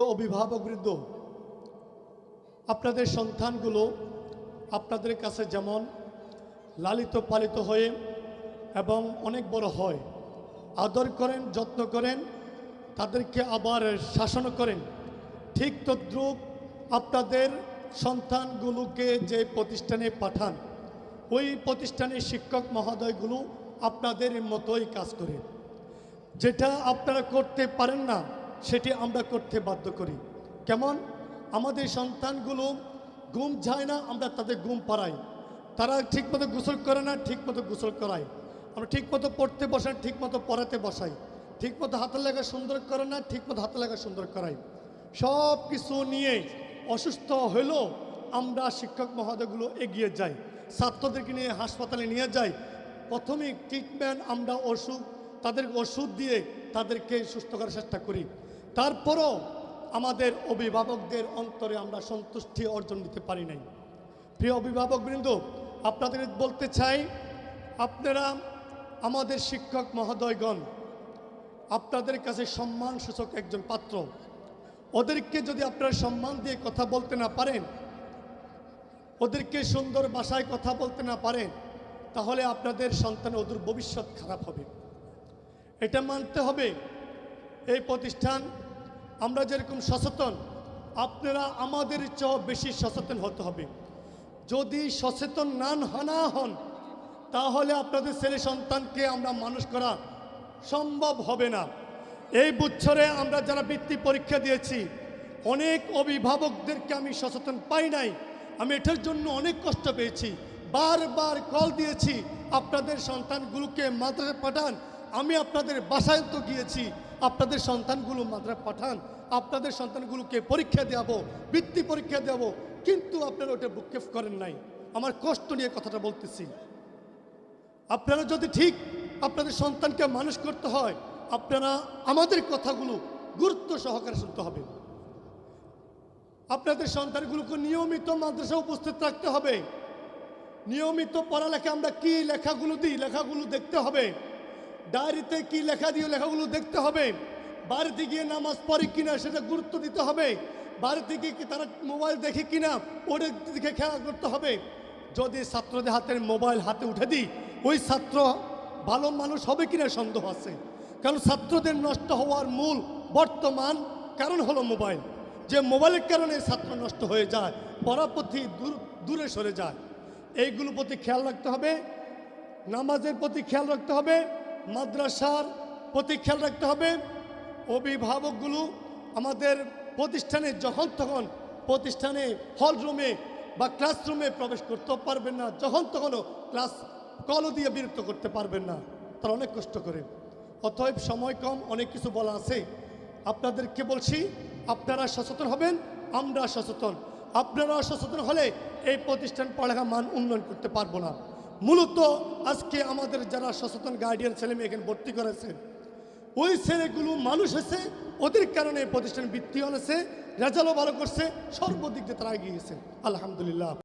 অভিভাবকবৃন্দ আপনাদের সন্তানগুলো আপনাদের কাছে যেমন লালিত পালিত হয়ে এবং অনেক বড় হয়, আদর করেন, যত্ন করেন, তাদেরকে আবার শাসন করেন, ঠিক তদ্রূপ আপনাদের সন্তানগুলোকে যে প্রতিষ্ঠানে পাঠান, ওই প্রতিষ্ঠানের শিক্ষক মহোদয়গুলো আপনাদের মতোই কাজ করে। যেটা আপনারা করতে পারেন না সেটি আমরা করতে বাধ্য করি। কেমন? আমাদের সন্তানগুলো ঘুম যায় না, আমরা তাদের ঘুম পাড়াই। তারা ঠিকমতো গোসল করে না, ঠিকমতো গোসল করাই আমরা ঠিকমতো পড়তে বসাই ঠিকমতো পড়াতে বসাই। ঠিকমতো হাতের লেখা সুন্দর করে না, ঠিকমতো হাতের লেখা সুন্দর করাই। সব কিছু নিয়ে অসুস্থ হলেও আমরা শিক্ষক মহোদয়গুলো এগিয়ে যাই। ছাত্রদেরকে নিয়ে হাসপাতালে নিয়ে যাই। প্রথমে ট্রিটমেন্ট আমরা ওষুধ, তাদের ওষুধ দিয়ে তাদেরকে সুস্থ করার চেষ্টা করি। তারপরও আমাদের অভিভাবকদের অন্তরে আমরা সন্তুষ্টি অর্জন নিতে পারি নাই। প্রিয় অভিভাবকবৃন্দ আপনাদের বলতে চাই, আপনারা আমাদের শিক্ষক মহোদয়গণ, আপনাদের কাছে সম্মান সূচক একজন পাত্র। ওদেরকে যদি আপনারা সম্মান দিয়ে কথা বলতে না পারেন, ওদেরকে সুন্দর ভাষায় কথা বলতে না পারেন, তাহলে আপনাদের সন্তান ওদের ভবিষ্যৎ খারাপ হবে। এটা মানতে হবে, এই প্রতিষ্ঠান আমরা যেরকম সচেতন, আপনারা আমাদের চেয়েও বেশি সচেতন হতে হবে। যদি সচেতন না না হন, তাহলে আপনাদের ছেলে সন্তানকে আমরা মানুষ করা সম্ভব হবে না। এই বছরে আমরা যারা বৃত্তি পরীক্ষা দিয়েছি, অনেক অভিভাবকদেরকে আমি সচেতন পাই নাই। আমি এটার জন্য অনেক কষ্ট পেয়েছি। বারবার কল দিয়েছি আপনাদের সন্তানগুলোকে মাদ্রাসা পাঠান আমি আপনাদের বাসায় তো গিয়েছি। আপনাদের সন্তানগুলো মাদ্রাসা পাঠান। আপনাদের সন্তানগুলোকে পরীক্ষা দেওয়াবো, বৃত্তি পরীক্ষা দেওয়াবো। কিন্তু আপনারা ওটা বুকেফ করেন নাই। আমার কষ্ট নিয়ে কথাটা বলতেছি। আপনারা যদি ঠিক আপনাদের সন্তানকে মানুষ করতে হয়, আপনারা আমাদের কথাগুলো গুরুত্ব সহকারে শুনতে হবে। আপনাদের সন্তানগুলোকে নিয়মিত মাদ্রাসা উপস্থিত রাখতে হবে। নিয়মিত পড়ালেখা আমরা কি লেখাগুলো দিই? লেখাগুলো দেখতে হবে। ডায়েরিতে কি লেখা দিয়ে লেখাগুলো দেখতে হবে? বাড়িতে গিয়ে নামাজ পড়ে কিনা সেটা গুরুত্ব দিতে হবে। বাড়িতে গিয়ে কি তারা মোবাইল দেখে কিনা ওদের দিকে খেয়াল করতে হবে। যদি ছাত্রদের হাতের মোবাইল হাতে উঠে দিই, ওই ছাত্র ভালো মানুষ হবে কিনা সন্দেহ আছে। কারণ ছাত্রদের নষ্ট হওয়ার মূল বর্তমান কারণ হলো মোবাইল। যে মোবাইলের কারণে ছাত্র নষ্ট হয়ে যায় পরাপথি দূর, দূরে সরে যায়। এইগুলো প্রতি খেয়াল রাখতে হবে। নামাজের প্রতি খেয়াল রাখতে হবে। মাদ্রাসার প্রতি খেয়াল রাখতে হবে। অভিভাবকগুলো আমাদের প্রতিষ্ঠানে যখন তখন প্রতিষ্ঠানে হল রুমে বা ক্লাসরুমে প্রবেশ করতেও পারবেন না, যখন তখনও ক্লাস কলও দিয়ে বিরক্ত করতে পারবেন না। তারা অনেক কষ্ট করে। অতএব সময় কম, অনেক কিছু বলা আছে। আপনাদেরকে বলছি, আপনারা সচেতন হবেন, আমরা সচেতন। আপনারা সচেতন হলে এই প্রতিষ্ঠান পড়ালেখা মান উন্নয়ন করতে পারব না। মূলত আজকে আমাদের যারা সচেতন গার্ডিয়ান ছেলে মেয়ে এখানে ভর্তি করেছে, ওই ছেলেগুলো মানুষ এসে ওদের কারণে প্রতিষ্ঠান বৃত্তি হয়েছে, রেজাল্টও ভালো করছে, সর্বদিক দিয়ে তারা এগিয়েছে আলহামদুলিল্লাহ।